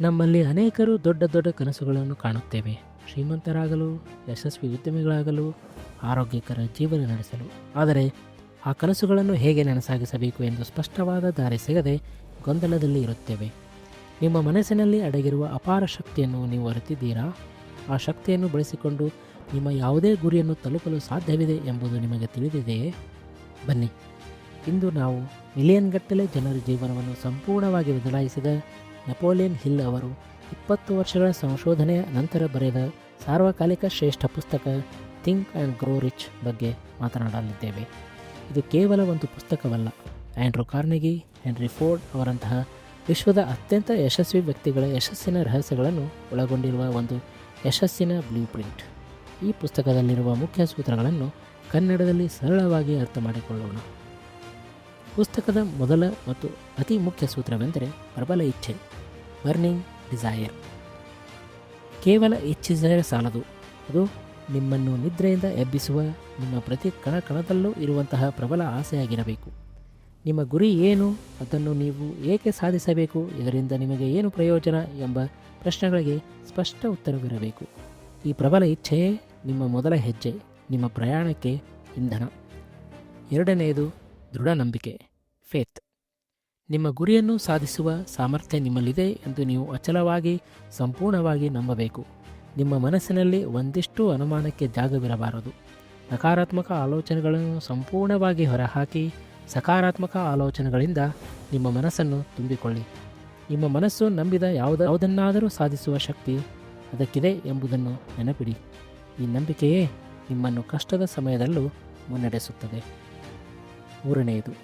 ನಮ್ಮಲ್ಲಿ ಅನೇಕರು ದೊಡ್ಡ ದೊಡ್ಡ ಕನಸುಗಳನ್ನು ಕಾಣುತ್ತೇವೆ. ಶ್ರೀಮಂತರಾಗಲು, ಯಶಸ್ವಿ ಉದ್ಯಮಿಗಳಾಗಲು, ಆರೋಗ್ಯಕರ ಜೀವನ ನಡೆಸಲು. ಆದರೆ ಆ ಕನಸುಗಳನ್ನು ಹೇಗೆ ನನಸಾಗಿಸಬೇಕು ಎಂದು ಸ್ಪಷ್ಟವಾದ ದಾರಿ ಸಿಗದೆ ಗೊಂದಲದಲ್ಲಿ ಇರುತ್ತೇವೆ. ನಿಮ್ಮ ಮನಸ್ಸಿನಲ್ಲಿ ಅಡಗಿರುವ ಅಪಾರ ಶಕ್ತಿಯನ್ನು ನೀವು ಅರಿತಿದ್ದೀರಾ? ಆ ಶಕ್ತಿಯನ್ನು ಬಳಸಿಕೊಂಡು ನಿಮ್ಮ ಯಾವುದೇ ಗುರಿಯನ್ನು ತಲುಪಲು ಸಾಧ್ಯವಿದೆ ಎಂಬುದು ನಿಮಗೆ ತಿಳಿದಿದೆಯೇ? ಬನ್ನಿ. ಇಂದು ನಾವು ಮಿಲಿಯನ್ಗಟ್ಟಲೆ ಜನರ ಜೀವನವನ್ನು ಸಂಪೂರ್ಣವಾಗಿ ಬದಲಾಯಿಸಿದ ನೆಪೋಲಿಯನ್ ಹಿಲ್ ಅವರು ಇಪ್ಪತ್ತು ವರ್ಷಗಳ ಸಂಶೋಧನೆಯ ನಂತರ ಬರೆದ ಸಾರ್ವಕಾಲಿಕ ಶ್ರೇಷ್ಠ ಪುಸ್ತಕ ಥಿಂಕ್ ಆ್ಯಂಡ್ ಗ್ರೋ ರಿಚ್ ಬಗ್ಗೆ ಮಾತನಾಡಲಿದ್ದೇವೆ. ಇದು ಕೇವಲ ಒಂದು ಪುಸ್ತಕವಲ್ಲ. ಆ್ಯಂಡ್ರೂ ಕಾರ್ನೆಗಿ, ಹೆನ್ರಿ ಫೋರ್ಡ್ ಅವರಂತಹ ವಿಶ್ವದ ಅತ್ಯಂತ ಯಶಸ್ವಿ ವ್ಯಕ್ತಿಗಳ ಯಶಸ್ಸಿನ ರಹಸ್ಯಗಳನ್ನು ಒಳಗೊಂಡಿರುವ ಒಂದು ಯಶಸ್ಸಿನ ಬ್ಲೂ ಪ್ರಿಂಟ್. ಈ ಪುಸ್ತಕದಲ್ಲಿರುವ ಮುಖ್ಯ ಸೂತ್ರಗಳನ್ನು ಕನ್ನಡದಲ್ಲಿ ಸರಳವಾಗಿ ಅರ್ಥ ಮಾಡಿಕೊಳ್ಳೋಣ ಪುಸ್ತಕದ ಮೊದಲ ಮತ್ತು ಅತಿ ಮುಖ್ಯ ಸೂತ್ರವೆಂದರೆ ಪ್ರಬಲ ಇಚ್ಛೆ ಬರ್ನಿಂಗ್ ಡಿಸೈರ್ ಕೇವಲ ಇಚ್ಛಿಸಿದರೆ ಸಾಲದು. ಅದು ನಿಮ್ಮನ್ನು ನಿದ್ರೆಯಿಂದ ಎಬ್ಬಿಸುವ, ನಿಮ್ಮ ಪ್ರತಿ ಕಣ ಕಣದಲ್ಲೂ ಇರುವಂತಹ ಪ್ರಬಲ ಆಸೆಯಾಗಿರಬೇಕು. ನಿಮ್ಮ ಗುರಿ ಏನು, ಅದನ್ನು ನೀವು ಏಕೆ ಸಾಧಿಸಬೇಕು, ಇದರಿಂದ ನಿಮಗೆ ಏನು ಪ್ರಯೋಜನ ಎಂಬ ಪ್ರಶ್ನೆಗಳಿಗೆ ಸ್ಪಷ್ಟ ಉತ್ತರವಿರಬೇಕು. ಈ ಪ್ರಬಲ ಇಚ್ಛೆಯೇ ನಿಮ್ಮ ಮೊದಲ ಹೆಜ್ಜೆ, ನಿಮ್ಮ ಪ್ರಯಾಣಕ್ಕೆ ಇಂಧನ. ಎರಡನೆಯದು ದೃಢ ನಂಬಿಕೆ ಫೇತ್. ನಿಮ್ಮ ಗುರಿಯನ್ನು ಸಾಧಿಸುವ ಸಾಮರ್ಥ್ಯ ನಿಮ್ಮಲ್ಲಿದೆ ಎಂದು ನೀವು ಅಚಲವಾಗಿ, ಸಂಪೂರ್ಣವಾಗಿ ನಂಬಬೇಕು. ನಿಮ್ಮ ಮನಸ್ಸಿನಲ್ಲಿ ಒಂದಿಷ್ಟು ಅನುಮಾನಕ್ಕೆ ಜಾಗವಿರಬಾರದು. ನಕಾರಾತ್ಮಕ ಆಲೋಚನೆಗಳನ್ನು ಸಂಪೂರ್ಣವಾಗಿ ಹೊರಹಾಕಿ, ಸಕಾರಾತ್ಮಕ ಆಲೋಚನೆಗಳಿಂದ ನಿಮ್ಮ ಮನಸ್ಸನ್ನು ತುಂಬಿಕೊಳ್ಳಿ. ನಿಮ್ಮ ಮನಸ್ಸು ನಂಬಿದ ಯಾವುದ, ಯಾವುದನ್ನಾದರೂ ಸಾಧಿಸುವ ಶಕ್ತಿ ಅದಕ್ಕಿದೆ ಎಂಬುದನ್ನು ನೆನಪಿಡಿ. ಈ ನಂಬಿಕೆಯೇ ನಿಮ್ಮನ್ನು ಕಷ್ಟದ ಸಮಯದಲ್ಲೂ ಮುನ್ನಡೆಸುತ್ತದೆ. ಮೂರನೆಯದು.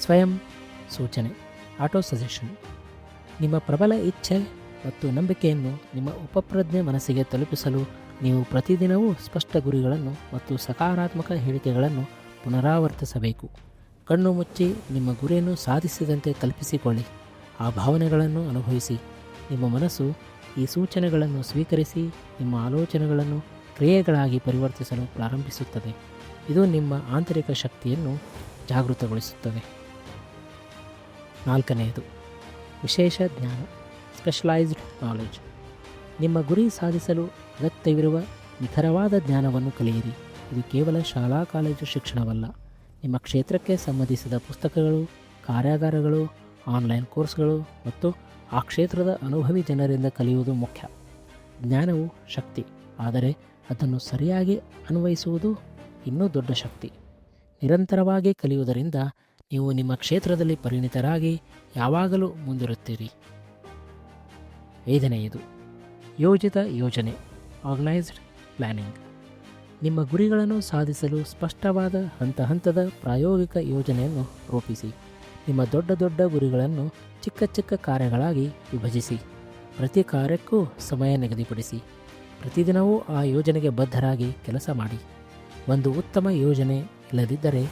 ಸ್ವಯಂ ಸೂಚನೆ ಆಟೋ ಸಜೆಷನ್ ನಿಮ್ಮ ಪ್ರಬಲ ಇಚ್ಛೆ ಮತ್ತು ನಂಬಿಕೆಯನ್ನು ನಿಮ್ಮ ಉಪಪ್ರಜ್ಞೆ ಮನಸ್ಸಿಗೆ ತಲುಪಿಸಲು ನೀವು ಪ್ರತಿದಿನವೂ ಸ್ಪಷ್ಟ ಗುರಿಗಳನ್ನು ಮತ್ತು ಸಕಾರಾತ್ಮಕ ಹೇಳಿಕೆಗಳನ್ನು ಪುನರಾವರ್ತಿಸಬೇಕು. ಕಣ್ಣು ಮುಚ್ಚಿ ನಿಮ್ಮ ಗುರಿಯನ್ನು ಸಾಧಿಸಿದಂತೆ ಕಲ್ಪಿಸಿಕೊಳ್ಳಿ. ಆ ಭಾವನೆಗಳನ್ನು ಅನುಭವಿಸಿ. ನಿಮ್ಮ ಮನಸ್ಸು ಈ ಸೂಚನೆಗಳನ್ನು ಸ್ವೀಕರಿಸಿ, ನಿಮ್ಮ ಆಲೋಚನೆಗಳನ್ನು ಕ್ರಿಯೆಗಳಾಗಿ ಪರಿವರ್ತಿಸಲು ಪ್ರಾರಂಭಿಸುತ್ತದೆ. ಇದು ನಿಮ್ಮ ಆಂತರಿಕ ಶಕ್ತಿಯನ್ನು ಜಾಗೃತಗೊಳಿಸುತ್ತದೆ. ನಾಲ್ಕನೆಯದು, ವಿಶೇಷ ಜ್ಞಾನ ಸ್ಪೆಷಲೈಸ್ಡ್ ನಾಲೆಜ್ ನಿಮ್ಮ ಗುರಿ ಸಾಧಿಸಲು ಅಗತ್ಯವಿರುವ ನಿಖರವಾದ ಜ್ಞಾನವನ್ನು ಕಲಿಯಿರಿ. ಇದು ಕೇವಲ ಶಾಲಾ ಕಾಲೇಜು ಶಿಕ್ಷಣವಲ್ಲ. ನಿಮ್ಮ ಕ್ಷೇತ್ರಕ್ಕೆ ಸಂಬಂಧಿಸಿದ ಪುಸ್ತಕಗಳು, ಕಾರ್ಯಾಗಾರಗಳು, ಆನ್ಲೈನ್ ಕೋರ್ಸ್ಗಳು ಮತ್ತು ಆ ಕ್ಷೇತ್ರದ ಅನುಭವಿ ಜನರಿಂದ ಕಲಿಯುವುದು ಮುಖ್ಯ. ಜ್ಞಾನವು ಶಕ್ತಿ, ಆದರೆ ಅದನ್ನು ಸರಿಯಾಗಿ ಅನ್ವಯಿಸುವುದು ಇನ್ನೂ ದೊಡ್ಡ ಶಕ್ತಿ. ನಿರಂತರವಾಗಿ ಕಲಿಯುವುದರಿಂದ ನೀವು ನಿಮ್ಮ ಕ್ಷೇತ್ರದಲ್ಲಿ ಪರಿಣಿತರಾಗಿ ಯಾವಾಗಲೂ ಮುಂದಿರುತ್ತೀರಿ. ಐದನೆಯದು, ಯೋಜಿತ ಯೋಜನೆ ಆರ್ಗನೈಸ್ಡ್ ಪ್ಲ್ಯಾನಿಂಗ್ ನಿಮ್ಮ ಗುರಿಗಳನ್ನು ಸಾಧಿಸಲು ಸ್ಪಷ್ಟವಾದ ಹಂತ ಹಂತದ ಪ್ರಾಯೋಗಿಕ ಯೋಜನೆಯನ್ನು ರೂಪಿಸಿ. ನಿಮ್ಮ ದೊಡ್ಡ ದೊಡ್ಡ ಗುರಿಗಳನ್ನು ಚಿಕ್ಕ ಚಿಕ್ಕ ಕಾರ್ಯಗಳಾಗಿ ವಿಭಜಿಸಿ. ಪ್ರತಿ ಕಾರ್ಯಕ್ಕೂ ಸಮಯ ನಿಗದಿಪಡಿಸಿ. ಪ್ರತಿದಿನವೂ ಆ ಯೋಜನೆಗೆ ಬದ್ಧರಾಗಿ ಕೆಲಸ ಮಾಡಿ. ಒಂದು ಉತ್ತಮ ಯೋಜನೆ ಇಲ್ಲದಿದ್ದರೆ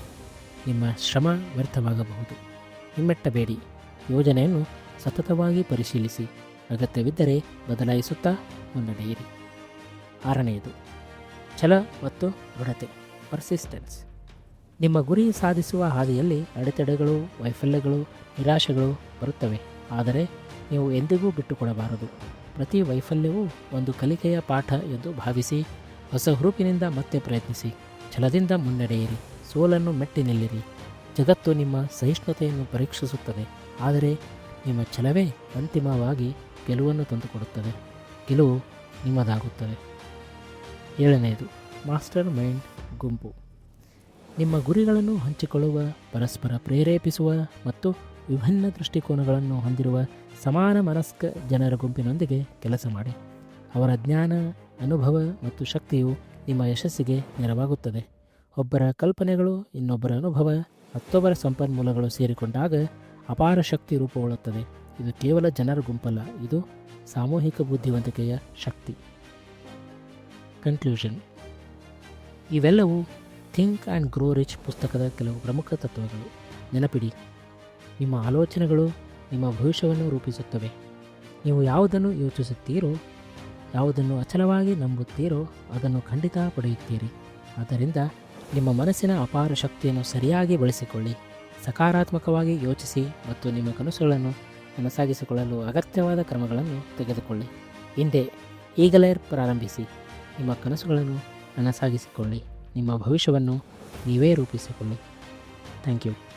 ನಿಮ್ಮ ಶ್ರಮ ವ್ಯರ್ಥವಾಗಬಹುದು. ಹಿಮ್ಮೆಟ್ಟಬೇಡಿ. ಯೋಜನೆಯನ್ನು ಸತತವಾಗಿ ಪರಿಶೀಲಿಸಿ. ಅಗತ್ಯವಿದ್ದರೆ ಬದಲಾಯಿಸುತ್ತಾ ಮುನ್ನಡೆಯಿರಿ. ಆರನೆಯದು, ಛಲ ಮತ್ತು ದೃಢತೆ ಪರ್ಸಿಸ್ಟೆನ್ಸ್ ನಿಮ್ಮ ಗುರಿ ಸಾಧಿಸುವ ಹಾದಿಯಲ್ಲಿ ಅಡೆತಡೆಗಳು, ವೈಫಲ್ಯಗಳು, ನಿರಾಶೆಗಳು ಬರುತ್ತವೆ. ಆದರೆ ನೀವು ಎಂದಿಗೂ ಬಿಟ್ಟುಕೊಡಬಾರದು. ಪ್ರತಿ ವೈಫಲ್ಯವೂ ಒಂದು ಕಲಿಕೆಯ ಪಾಠ ಎಂದು ಭಾವಿಸಿ ಹೊಸ ಹುರುಪಿನಿಂದ ಮತ್ತೆ ಪ್ರಯತ್ನಿಸಿ, ಛಲದಿಂದ ಮುನ್ನಡೆಯಿರಿ, ಸೋಲನ್ನು ಮೆಟ್ಟಿ ನಿಲ್ಲಿರಿ ಜಗತ್ತು ನಿಮ್ಮ ಸಹಿಷ್ಣುತೆಯನ್ನು ಪರೀಕ್ಷಿಸುತ್ತದೆ, ಆದರೆ ನಿಮ್ಮ ಛಲವೇ ಅಂತಿಮವಾಗಿ ಗೆಲುವನ್ನು ತಂದುಕೊಡುತ್ತದೆ, ಗೆಲುವು ನಿಮ್ಮದಾಗುತ್ತದೆ. ಏಳನೆಯದು, ಮಾಸ್ಟರ್ ಮೈಂಡ್ ಗುಂಪು. ನಿಮ್ಮ ಗುರಿಗಳನ್ನು ಹಂಚಿಕೊಳ್ಳುವ, ಪರಸ್ಪರ ಪ್ರೇರೇಪಿಸುವ ಮತ್ತು ವಿಭಿನ್ನ ದೃಷ್ಟಿಕೋನಗಳನ್ನು ಹೊಂದಿರುವ ಸಮಾನ ಮನಸ್ಕ ಜನರ ಗುಂಪಿನೊಂದಿಗೆ ಕೆಲಸ ಮಾಡಿ, ಅವರ ಜ್ಞಾನ ಅನುಭವ ಮತ್ತು ಶಕ್ತಿಯು ನಿಮ್ಮ ಯಶಸ್ಸಿಗೆ ನೆರವಾಗುತ್ತದೆ. ಒಬ್ಬರ ಕಲ್ಪನೆಗಳು, ಇನ್ನೊಬ್ಬರ ಅನುಭವ ಮತ್ತೊಬ್ಬರ ಸಂಪನ್ಮೂಲಗಳು ಸೇರಿಕೊಂಡಾಗ ಅಪಾರ ಶಕ್ತಿ ರೂಪುಗೊಳ್ಳುತ್ತದೆ. ಇದು ಕೇವಲ ಜನರ ಗುಂಪಲ್ಲ, ಇದು ಸಾಮೂಹಿಕ ಬುದ್ಧಿವಂತಿಕೆಯ ಶಕ್ತಿ. ಕನ್ಕ್ಲೂಷನ್ ಇವೆಲ್ಲವೂ ಥಿಂಕ್ ಆ್ಯಂಡ್ ಗ್ರೋ ರಿಚ್ ಪುಸ್ತಕದ ಕೆಲವು ಪ್ರಮುಖ ತತ್ವಗಳು. ನೆನಪಿಡಿ, ನಿಮ್ಮ ಆಲೋಚನೆಗಳು ನಿಮ್ಮ ಭವಿಷ್ಯವನ್ನು ರೂಪಿಸುತ್ತವೆ. ನೀವು ಯಾವುದನ್ನು ಯೋಚಿಸುತ್ತೀರೋ ಯಾವುದನ್ನು ಅಚಲವಾಗಿ ನಂಬುತ್ತೀರೋ ಅದನ್ನು ಖಂಡಿತ ಪಡೆಯುತ್ತೀರಿ. ಆದ್ದರಿಂದ ನಿಮ್ಮ ಮನಸ್ಸಿನ ಅಪಾರ ಶಕ್ತಿಯನ್ನು ಸರಿಯಾಗಿ ಬಳಸಿಕೊಳ್ಳಿ. ಸಕಾರಾತ್ಮಕವಾಗಿ ಯೋಚಿಸಿ ಮತ್ತು ನಿಮ್ಮ ಕನಸುಗಳನ್ನು ನನಸಾಗಿಸಿಕೊಳ್ಳಲು ಅಗತ್ಯವಾದ ಕ್ರಮಗಳನ್ನು ತೆಗೆದುಕೊಳ್ಳಿ. ಹಿಂದೆ ಈಗಲೇ ಪ್ರಾರಂಭಿಸಿ. ನಿಮ್ಮ ಕನಸುಗಳನ್ನು ನನಸಾಗಿಸಿಕೊಳ್ಳಿ. ನಿಮ್ಮ ಭವಿಷ್ಯವನ್ನು ನೀವೇ ರೂಪಿಸಿಕೊಳ್ಳಿ. Thank you.